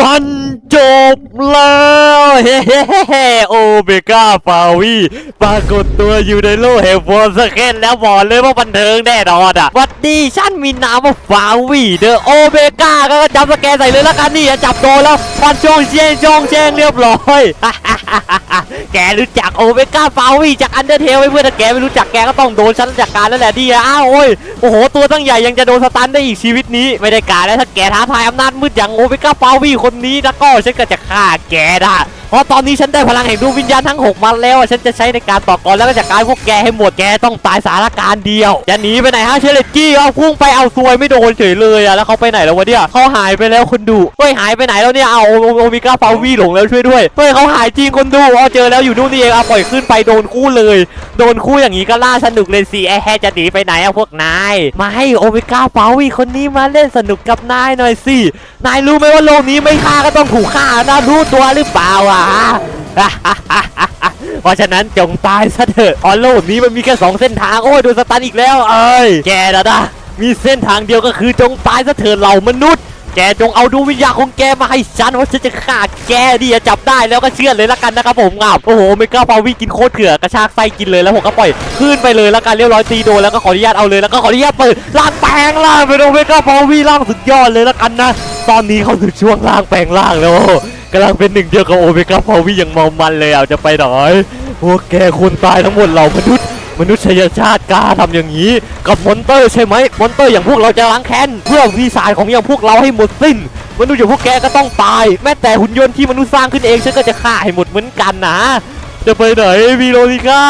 มันจบแล้ว เฮ้โอเบก้าฟาวีปรากฏตัวอยู่ในโลกแห่งฟอร์สเคนแล้วบอกเลยว่าบันเทิงแน่นอนอะวัดดีฉันมีนามว่าฟาวีเดอะโอเบก้าก็จับสแกนใส่เลยแล้วกันนี่จับโดนแล้วฟันช่องเชงช่องเชงเรียบร้อยแกรู้จักโอเมก้าฟาวีจากอันเดอร์เทลไว้เพื่อนแกไม่รู้จักแกก็ต้องโดนฉันจัดการแล้วแหละดีอะอ้าวโอ้ยโอ้โหตัวตั้งใหญ่ยังจะโดนสตันได้อีกชีวิตนี้ไม่ได้การแล้วถ้าแกท้าทายอำนาจมืดอย่างโอเมก้าฟาวีคนนี้แล้วก็ฉันก็จะฆ่าแกได้เพราะตอนนี้ฉันได้พลังแห่งดวงวิญญาณทั้งหกมาแล้วอะฉันจะใช้ในการต่อกรแล้วก็จัดการพวกแกให้หมดแกต้องตายสารการเดียวจะหนีไปไหนฮะเชลเลตกี้เอาพุ่งไปเอาซวยไม่โดนเฉยเลยอะแล้วเขาไปไหนแล้ววะเนี่ยเขาหายไปแล้วคนดูเฮ้ยหายไปไหนแล้วเนี่ยเอาโอเมก้าฟาวีหลงแล้วช่วยด้วยเฮ้ยเขาหายจริงคนดูเอาเจอแล้วอยู่นู่นนี่เองเอาปล่อยขึ้นไปโดนคู่เลย โดนคู่อย่างนี้ก็ล่าสนุกเลยสิไอแฮจะหนีไปไหนอะพวกนายมาให้โอเมก้าฟาวีคนนี้มาเล่นสนุกกับนายหน่อยสินายรู้ไหมว่าโลกนี้ไม่ฆ่าก็ต้องถูกฆ่านะรู้ตัวหรือเปล่าอะเพราะฉะนั้นจงตายซะเถอะออโลกนี้มันมีแค่สองเส้นทางโอ้ยโดนสตันอีกแล้วเอ้ยแกนะนะมีเส้นทางเดียวก็คือจงตายซะเถอะเหล่ามนุษย์แกจงเอาดวงวิญญาณของแกมาให้ฉันว่าฉันจะฆ่าแกดิจะจับได้แล้วก็เชื่อเลยละกันนะครับผมงับโอ้โหเมกาฟาวีกินโคตรเถื่อกระชากไส้กินเลยแล้วผมก็ปล่อยขึ้นไปเลยล้วกันเรียบร้อยตีโดนแล้วก็ขออนุญาตเอาเลยแล้วก็ขออนุญาตเปิดล่างแปลงล่างเป็นโอเมกาฟาวีล่างสุดยอดเลยละกันนะตอนนี้เขาถึงช่วงล่างแปลงล่างแล้ว กำลังเป็นหนึ่งเดียวกับโอเมกาฟาวีอย่างเมามันเลยอะจะไปไหนพวกแกคนตายทั้งหมดเหล่ามนุษย์มนุษยชาติกล้าทำอย่างนี้ กับมอนเตอร์ใช่ไหมมอนเตอร์อย่างพวกเราจะล้างแค้นเพื่อวิสารของอย่างพวกเราให้หมดสิ้นมนุษย์อย่างพวกแกก็ต้องตาย แม้แต่หุ่นยนต์ที่มนุษย์สร้างขึ้นเองฉันก็จะฆ่าให้หมดเหมือนกันนะ จะไปไหนวีโรนิก้า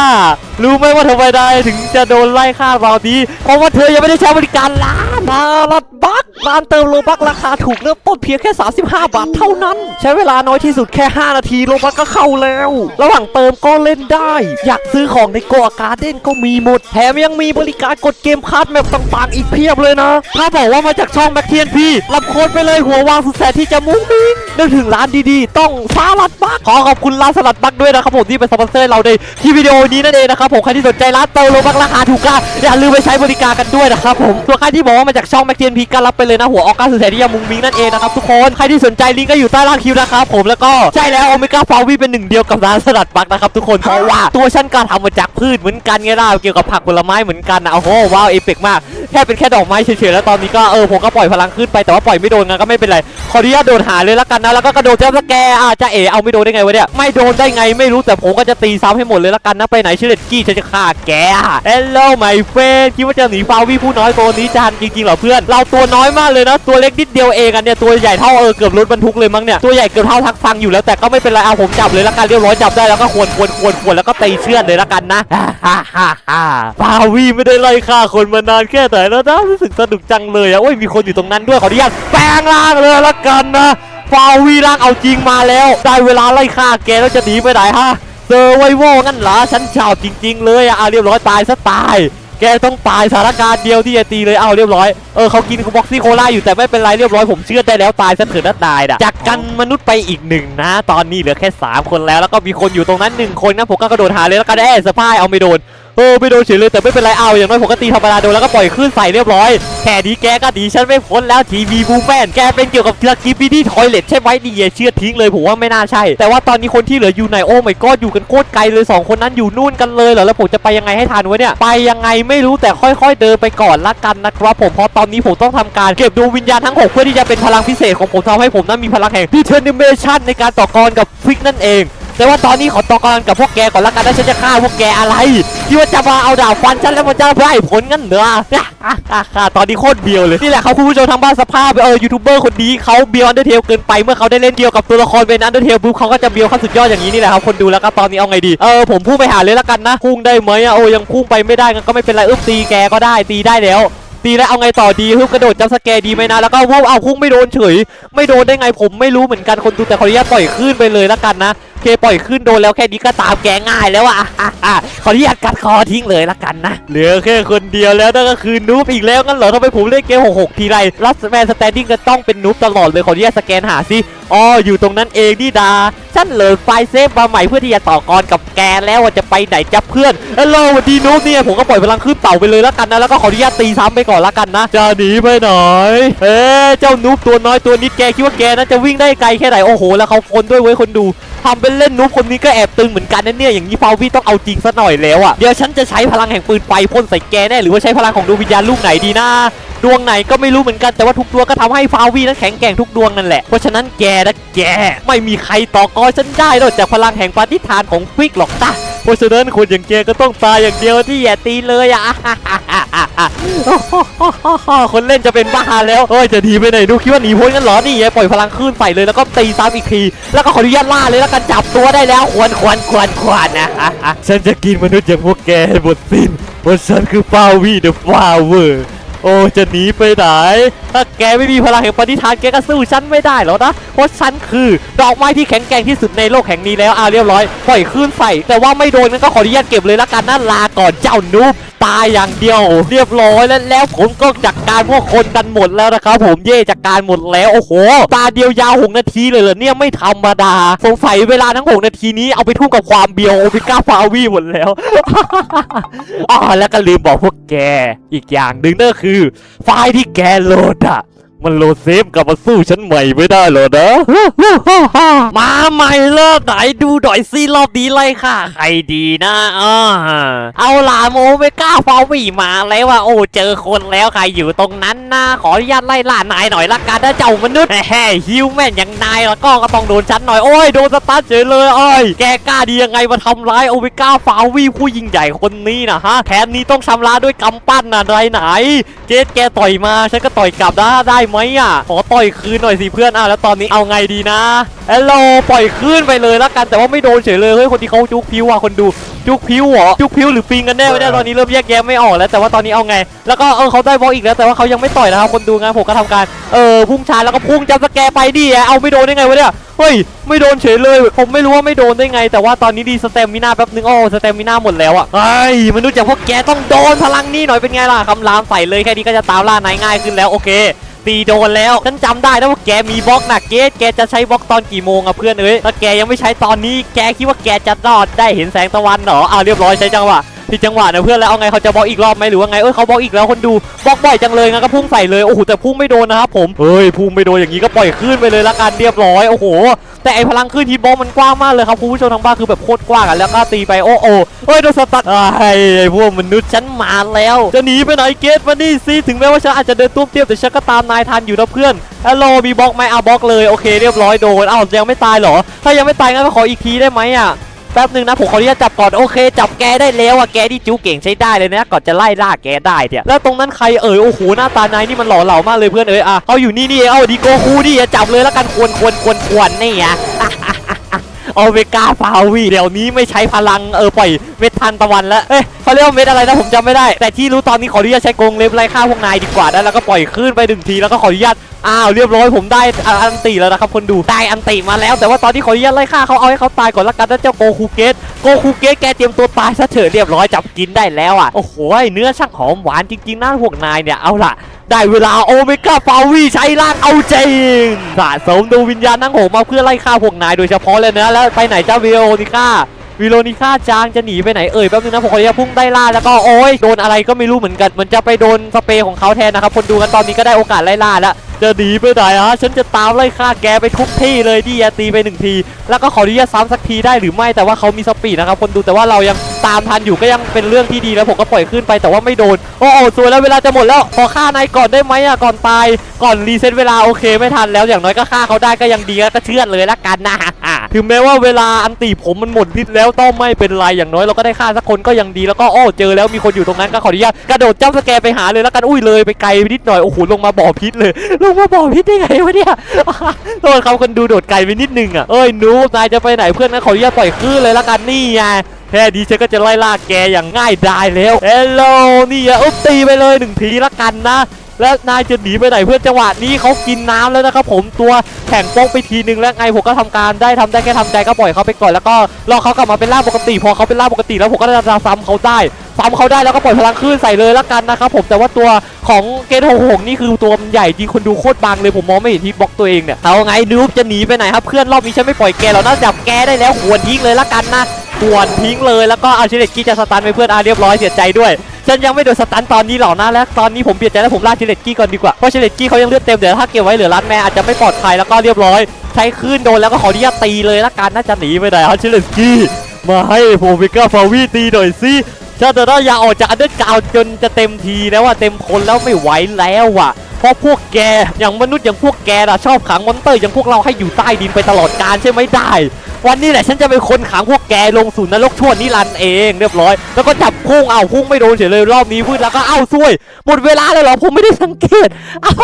รู้ไหมว่าทำไมได้ถึงจะโดนไล่ฆ่าเราดี เพราะว่าเธอยังไม่ได้ใช้บริการร้านนารัดบักร้านเติมโลบักราคาถูกเริ่มต้นเพียงแค่ 35 บาทเท่านั้น ใช้เวลาน้อยที่สุดแค่ 5 นาทีโลบักก็เข้าแล้ว ระหว่างเติมก็เล่นได้ อยากซื้อของในโกอาการ์เด้นก็มีหมด แถมยังมีบริการกดเกมคัสแมปต่างๆ อีกเพียบเลยนะ ถ้าบอกว่ามาจากช่องแบ็คเทียนพี่รับโค้ดไปเลยหัววางสุดแสนที่จะมุ้งมิ้งนึกถึงร้านดีๆ ต้องสลัดบักขอขอบคุณร้านสลัดบักด้วยนะครับผมที่เป็นสปอนเซอร์เราในที่วิดีโอนี้นั่นเองนะครับผมใครที่สนใจร้านเติมโลบักราคาถูกกล้าอย่าลืมไปใช้บริการกันด้วยนะครับผมส่วนใครที่บอกว่ามาจากช่องแบ็คเทียนพีก็รับไปเลยนะหัวออกก้าสุดแสนที่จะมุ้งมิ้งนั่นเองนะครับทุกคนใครที่สนใจลิงก์ก็อยู่ใต้ล่างคลิปนะครับผมแล้วก็ใช่แล้วโอเมก้าฟาวีเป็นหนึ่งเดียวกับร้านสลัดบักนะครับทุกคนเพราะว่าตัวฉันก็ทำมาจากพืชเหมือนกันไงล่ะเกี่ยวกับผักผลไม้เหมือนกันนะโอ้โหว้าวเอฟเฟกมากแค่เป็นแค่ดอกไม้เฉยๆแล้วตอนนี้ก็เออผมก็ปล่อยพลังขึ้นไปแต่ว่าปล่อยไม่โดนงั้นก็ไม่เป็นไรขออนุญาตโดนหาเลยละกันนะแล้วก็กระโดดเจ้าสแกอะจะเอเอาไม่โดนได้ไงวะเนี่ยไม่โดนได้ไงไม่รู้แต่ผมก็จะตีซ้ำให้หมดเลยละกันนะไปไหนชื่อเลดกี้ฉันจะฆ่าแกเฮลโลไมเฟนคิดว่าจะหนีฟาวีผู้น้อยตัวนี้จานจริงๆเหรอเพื่อน เราตัวน้อยมากเลยนะ ตัวเล็กนิดเดียวเองอันเนี่ยตัวใหญ่เท่าเออเกือบรถบรรทุกเลยมั้งเนี่ย ตัวใหญ่เกือบเท่าทักฟังอยู่แล้วแต่ก็ไม่เป็นไรเอาผมจับเลยละกันเรียบร้อยจับได้แล้วก็ควรควรควรควรแล้วก็ตีเชือดเลยละกันนะฮ่าฮ่าฮ่าฟาวีไม่ได้ไล่ฆ่าคนมานานแค่ไหนแล้วนะรู้สึกสนุกจังเลยอะโอ้ยมีคนอยู่ตรงนั้นด้วยขออนุญาตแปลงร่างเลยละกันนะฟาวีร่างเอาจริงมาแล้ว ได้เวลาไล่ฆ่าแกแล้วจะหนีไปไหนฮะ เซอร์ไวโวงั้นเหรอฉันชอบจริง ๆ เลยอะเอาเรียบร้อยตายซะตาย แกต้องตายสถานการณ์เดียวที่จะตีเลยเอาเรียบร้อยเออเขากินบ็อกซี่โคล่าอยู่แต่ไม่เป็นไรเรียบร้อยผมเชื่อได้แล้วตายซะเถิดนะตายนะจากกันมนุษย์ไปอีกหนึ่งนะ ตอนนี้เหลือแค่ 3 คนแล้วแล้วก็มีคนอยู่ตรงนั้นหนึ่งคนนะผมก็กระโดดหาเลยแล้วก็ได้สะพายเอาไม่โดน เออไม่โดนเฉยเลยแต่ไม่เป็นไรเอาอย่างน้อยผมก็ตีธรรมดาโดนแล้วก็ปล่อยขึ้นใส่เรียบร้อยแค่นี้แกก็ดีฉันไม่พ้นแล้วทีวีบูแมนแกเป็นเกี่ยวกับลักกี้พีดีทอยเลทใช่ไหมนี่อย่เชื่อทิ้งเลยผมว่าไม่น่าใช่ แต่ว่าตอนนี้คนที่เหลืออยู่ไหนโอ้ไม่ก็อยู่กันโคตรไกลเลยสองคนนั้นอยู่นู่นกันเลยเหรอแล้วผมจะไปยังไงให้ทันวะเนี่ยไปยังไงไม่รู้แต่ค่อย ๆ เดินไปก่อนละกันนะครับผมเพราะตอนนี้ผมต้องทำการเก็บดวงวิญญาณทั้งหกเพื่อที่จะเป็นพลังพิเศษของผมทำให้ผมนั้นมีพลังแห่ง determination ในการต่อกรกับฟิกนั่นเอง แต่ว่าตอนนี้ขอต่อกรกับพวกแกก่อนละกันนะฉันจะฆ่าพวกแกอะไรที่ว่าจะมาเอาดาบฟันฉันแล้วมันจะได้ผลงั้นเหรอตอนนี้โคตรเบียวเลยนี่แหละเขาคุณผู้ชมทางบ้านสภาพเออยูทูบเบอร์คนนี้เขาเบียวอันเดอร์เทลเกินไปเมื่อเขาได้เล่นเดียวกับตัวละครเป็นอันเดอร์เทลปุ๊บเขาก็จะเบียวขั้นสุดยอดอย่างนี้นี่แหละครับคนดูแล้วก็ตอนนี้เอาไงดีเออผมพุ่งไปหาเลยละกันนะพุ่งได้ไหมอะโอ้ยังพุ่งไปไม่ได้ก็ไม่เป็นไรอึ๊บตีแกก็ได้ตีได้แล้ว ตีแล้วเอาไงต่อดีฮึบกระโดดจับสแกดีไหมนะแล้วก็วูบเอาพุ่งไม่โดนเฉย ไม่โดนได้ไงผมไม่รู้เหมือนกันคนดูแต่ขออนุญาตปล่อยขึ้นไปเลยละกันนะเคปล่อยขึ้นโดนแล้วแค่นี้ก็ตามแกง่ายแล้วอะขออนุญาตกัดคอทิ้งเลยละกันนะเหลือแค่คนเดียวแล้วนั่นก็คือนูบอีกแล้วงั้นเหรอทำไมผมเล่นเกม66ทีไรลัสแมนสแตนดิ้งจะต้องเป็นนูบตลอดเลยขออนุญาตสแกนหาซิอ๋ออยู่ตรงนั้นเองนี่ดา ฉันโหลดไฟเซฟมาใหม่เพื่อที่จะต่อกรกับแกแล้วว่าจะไปไหนจะเพื่อนฮัลโหลวัสดีนุ๊กเนี่ยผมก็ปล่อยพลังขึ้นเต่าไปเลยแล้วกันนะแล้วก็ขออนุญาตตีซ้ำไปก่อนล้วกันนะจะหนีไปไหนเอ๊ะเจ้านุ๊กตัวน้อยตัวนิดแกคิดว่าแกนั้นจะวิ่งได้ไกลแค่ไหนโอ้โห แล้วเขาคนด้วยเว้ยคนดูทำเป็นเล่นนุ๊กคนนี้ก็แอบตึงเหมือนกันนะเนี่ยอย่างนี้ฟาววี่ต้องเอาจริงซะหน่อยแล้วอะเดี๋ยวฉันจะใช้พลังแห่งปืนไฟพ่นใส่แกแน่หรือว่าใช้พลังของดวงวิญญาณลูกไหนดีนะดวงไหนก็ไม่รู้เหมือนกันแต่ว่าทุกดวงก็ทำให้ฟาวีนั้นแข็งแกร่งทุกดวงนั่นแหละเพราะฉะนั้นแกนะแกไม่มีใครต่อกรฉันได้นอกจากพลังแห่งปฏิฐานของฟิกหรอกตาเพราะฉะนั้นคนอย่างแกก็ต้องตายอย่างเดียวที่อย่ตีเลยอะคนเล่นจะเป็นบ้าแล้วเฮ้ยจะหนีไปไหนดูคิดว่าหนีพ้นกันหรอนี่ไงปล่อยพลังคลื่นใส่เลยแล้วก็ตีซ้ำอีกทีแล้วก็ขออนุญาตล่าเลยแล้วกันจับตัวได้แล้วควรควรควรควรนะฉันจะกินมนุษย์อย่างพวกแกให้หมดสิ้นเพราะฉันคือฟาวีเดอะฟาเวอร์ โอ้จะหนีไปไหน ถ้าแกไม่มีพลังแห่งปฏิทานแกก็สู้ฉันไม่ได้หรอกนะ เพราะฉันคือดอกไม้ที่แข็งแกร่งที่สุดในโลกแห่งนี้แล้วอ่าเรียบร้อยปล่อยคลื่นใส่แต่ว่าไม่โดนนั้นก็ขออนุญาตเก็บเลยละกันนะลาก่อนเจ้านูบ ตายอย่างเดียว เรียบร้อยแล้วแล้วผมก็จัดการพวกคนกันหมดแล้วนะครับผมเย่จัดการหมดแล้วโอ้โหตาเดียวยาวหกนาทีเลยเหรอเนี่ยไม่ธรรมดาสงสัยเวลาทั้งหกนาทีนี้เอาไปทุ่มกับความเบียวโอเมก้าฟาวีหมดแล้วอ๋อแล้วก็ลืมบอกพวกแก อีกอย่างหนึ่งนั่นคือ ไฟล์ที่แกโหลดอะ มันโหลดเซฟกลับมาสู้ฉันใหม่ไม่ได้เหรอนะมาใหม่เลิศไหนดูดอยซีรอบนี้เลยค่ะ ใครดีนะอ่าเอาล่ะโมเมก้าฟาวีมาแล้วว่าโอ้เจอคนแล้วใครอยู่ตรงนั้นนะขออนุญาตไล่ล่านายหน่อยละกันนะเจ้ามนุษย์แฮ่ฮิวแม่นอย่างนายแล้วก็ก็ต้องโดนฉันหน่อยโอ้ยโดนสตาร์ทเฉยเลยโอ้ยแกกล้าดียังไงมาทำร้ายโอเมก้าฟาวีผู้ยิ่งใหญ่คนนี้นะฮะแค้นนี้ต้องชำระด้วยกำปั้นนะไรไหน เจสแกต่อยมาฉันก็ต่อยกลับได้ได้ไหมอะขอต่อยคืนหน่อยสิเพื่อนอะแล้วตอนนี้เอาไงดีนะเอลโลปล่อยคืนไปเลยแล้วกันแต่ว่าไม่โดนเฉยเลยเฮ้ยคนที่เขาจุกพิวอะคนดูจุกพิวเหรอจุกพิวหรือปิงกันแน่ไม่ได้ตอนนี้เริ่มแยกแยะไม่ออกแล้วแต่ว่าตอนนี้เอาไง แล้วก็เออเขาได้บล็อกอีกแล้วแต่ว่าเขายังไม่ต่อยนะครับคนดูงานผมก็ทำการเออพุ่งชาร์จแล้วก็พุ่งจับสแกร์ไปดิอะเอาไม่โดนได้ไงวะเนี่ยเฮ้ยไม่โดนเฉยเลย ผมไม่รู้ว่าไม่โดนได้ไง แต่ว่าตอนนี้ดีสเตมมิน่าแป๊บนึงโอ้สเตมมิน่าหมดแล้วอะเฮ้ยมนุษย์อย่างพวกแกต้องโดนพลังนี่หน่อยเป็นไงล่ะคำรามใส่เลยแค่นี้ก็จะตามล่านายง่ายขึ้นแล้วโอเค ตีโดนแล้วฉันจำได้นะว่าแกมีบล็อกนะเกสแกจะใช้บล็อกตอนกี่โมงอะเพื่อนเอ้ยถ้าแกยังไม่ใช้ตอนนี้แกคิดว่าแกจะรอดได้เห็นแสงตะวันเหรออ้าวเรียบร้อยใช้จังหวะที่จังหวะนะเพื่อนแล้วเอาไงเขาจะบล็อกอีกรอบไหมหรือว่าไงเอ้ยเขาบล็อกอีกแล้วคนดูบล็อกบ่อยจังเลยงั้นก็พุ่งใส่เลยโอ้โหแต่พุ่งไม่โดนนะครับผมเฮ้ยพุ่งไม่โดนอย่างนี้ก็ปล่อยขึ้นไปเลยละกันเรียบร้อยโอ้โห แต่ไอพลังขึ้นฮีบอลมันกว้างมากเลยครับคุณผู้ชมทางบ้านคือแบบโคตรกว้างอะแล้วก็ตีไปโอ้โอ้เฮ้ยโดนสตัดไอ้พวกมนุษย์ฉันมาแล้ว จะหนีไปไหนเกตมานี่สิถึงแม้ว่าฉันอาจจะเดินตุ้มเตี้ยมแต่ฉันก็ตามนายทันอยู่นะเพื่อนฮัลโหลมีบล็อกไหมเอาบล็อกเลยโอเคเรียบร้อยโดนอ้าวยังไม่ตายเหรอ ถ้ายังไม่ตายงั้นก็ขออีกทีได้ไหมอะ แป๊บหนึ่งนะผมขออนุญาตจับก่อนโอเค จับแกได้แล้วอะแกที่จูเก่งใช้ได้เลยนะก่อนจะไล่ล่าแกได้เนี่ยแล้วตรงนั้นใครเอ่ยโอ้โหหน้าตานายนี่มันหล่อเหลามากเลยเพื่อนเอ่ยอะเอาอยู่นี่นี่เอาดีโกคูดิอ่จับเลยแล้วกันควรควรควรควรนี่อะ อเมก้าฟาวีเดี๋ยวนี้ไม่ใช้พลังเออปล่อยเม็ดทันตะวันแล้วเอ้ยเขาเรียกว่าเม็ดอะไรนะผมจำไม่ได้ แต่ที่รู้ตอนนี้ขออนุญาตใช้กรงเล็บไล่ฆ่าพวกนายดีกว่านะแล้วก็ปล่อยขึ้นไปหนึ่งทีแล้วก็ขออนุญาตอ้าวเรียบร้อยผมได้อันติแล้วนะครับคนดูได้อันติมาแล้ว แต่ว่าตอนนี้ขออนุญาตไล่ฆ่าเขาเอาให้เขาตายก่อนละกันนะเจ้าโกคูเกตโกคูเกตแกเตรียมตัวตายซะเถอะเรียบร้อยจับกินได้แล้วอะโอ้โหเนื้อช่างหอมหวานจริงๆนะพวกนายเนี่ยเอาล่ะ ได้เวลาโอเมก้าฟาวีใช้ล่างเอาจริงสะสมดวงวิญญาณนั่งโหงมาเพื่อไล่ฆ่าพวกนายโดยเฉพาะเลยนะแล้วไปไหนเจ้าวิโอนิก้าวิโรนิก้าจางจะหนีไปไหนเอ่ยแป๊บนึงนะผมขออนุญาตพุ่งได้ล่าแล้วก็โอ้ยโดนอะไรก็ไม่รู้เหมือนกันมันจะไปโดนสเปรย์ของเขาแทนนะครับคนดูกันตอนนี้ก็ได้โอกาสไล่ล่าแล้ว จะหนีไปไหนฮะฉันจะตามไล่ฆ่าแกไปทุกที่เลยดิอย่าตีไปหนึ่งที แล้วก็ขออนุญาตซ้ำสักทีได้หรือไม่แต่ว่าเขามีสปีดนะครับคนดูแต่ว่าเรายังตามทันอยู่ก็ยังเป็นเรื่องที่ดีแล้วผมก็ปล่อยขึ้นไปแต่ว่าไม่โดน โอ้โหสวยแล้วเวลาจะหมดแล้วขอฆ่านายก่อนได้ไหมอะก่อนตายก่อนรีเซ็ตเวลาโอเคไม่ทันแล้วอย่างน้อยก็ฆ่าเขาได้ก็ยังดีก็เชื่อเลยละกันนะถึงแม้ว่าเวลาอันตีผมมันหมดฤทธิ์แล้วต้องไม่เป็นไรอย่างน้อยเราก็ได้ฆ่าสักคนก็ยังดีแล้วก็โอ้เจอแล้วมีคนอยู่ตรงนั้นก็ขออนุญาตกระโดดจ้ำสแกไปหาเลยแล้วกันอุ้ยเลยไปไกลไปนิดหน่อยโอ้โหลงมาบ่อพิษเลยลงมาบอกพิษได้ไงวะเนี่ยโทษเขาคนดูโดดไกลไปนิดนึงอะเอ้ยนูนายจะไปไหนเพื่อนนะขออนุญาตปล่อยคลื่นเลยละกันนี่ไงแค่ดีฉันก็จะไล่ล่าแกอย่างง่ายดายแล้วเฮลโลนี่อะอุ๊บตีไปเลยหนึ่งทีละกันนะ และนายจะหนีไปไหนเพื่อนจังหวะนี้เขากินน้ำแล้วนะครับผมตัวแข่งโป้งไปทีนึงแล้วไงผมก็ทำการได้ทำได้แค่ทำใจก็ปล่อยเขาไปก่อนแล้วก็รอเขากลับมาเป็นร่าปกติ พอเขาเป็นร่าปกติ แล้วผมก็จะซ้ำเขาได้ซ้ำเขาได้แล้วก็ปล่อยพลังคลื่นใส่เลยละกันนะครับผมแต่ว่าตัวของเกตหงหงนี่คือตัวมันใหญ่จริงคนดูโคตรบางเลยผมมองไม่เห็นที่บล็อกตัวเองเนี่ยเอาไงนูบจะหนีไปไหนครับเพื่อนรอบนี้ฉันไม่ปล่อยแกหรอกน่าจับแกได้แล้วหัวทิ้งเลยละกันนะ หวนทิ้งเลยแล้วก็เอาชิเลตกี้จะสตันไปเพื่อนอาเรียบร้อยเสียใจด้วยฉันยังไม่โดนสตันตอนนี้หรอกนะและตอนนี้ผมเปลี่ยนใจแล้วผมล่าชิเลตกี้ก่อนดีกว่าเพราะชิเลตกี้เขายังเลือดเต็มเดี๋ยวถ้าเก็บไว้เหลือรัดแม่อาจจะไม่ปลอดภัยแล้วก็เรียบร้อย ใช้คลื่นโดนแล้วก็ขออนุญาตตีเลยละกันน่าจะหนีไปไหนครับชิเลตกี้มาให้โฟมิก้าฟาวีตีหน่อยสิฉันจะได้ยาออกจากอันเดอร์กาวจนจะเต็มทีแล้วว่าเต็มคนแล้วไม่ไหวแล้วอะ เพราะพวกแกอย่างมนุษย์อย่างพวกแกน่ะชอบขังมอนเตอร์อย่างพวกเราให้อยู่ใต้ดินไปตลอดกาลใช่ไหมได้ วันนี้แหละฉันจะเป็นคนขังพวกแกลงสู่นรกชั่วนิรันดร์เองเรียบร้อย แล้วก็จับพุ่งเอาพุ่งไม่โดนเฉยเลยรอบนี้พูดแล้วก็เอ้าซวยหมดเวลาแล้วเหรอผมไม่ได้สังเกตเอ้า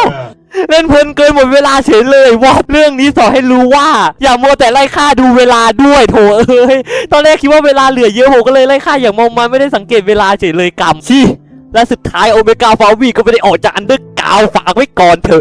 เล่นเพลินเกินหมดเวลาเฉยเลยว่าเรื่องนี้สอนให้รู้ว่า อย่ามัวแต่ไล่ฆ่าดูเวลาด้วยโถเอ้ยตอนแรกคิดว่าเวลาเหลือเยอะผมก็เลยไล่ฆ่าอย่างมองมันไม่ได้สังเกตเวลาเฉยเลยกำชี้ และสุดท้ายโอเมก้าฟาวีก็ไม่ได้ออกจากอันเดอร์กาวฝากไว้ก่อนเถอะ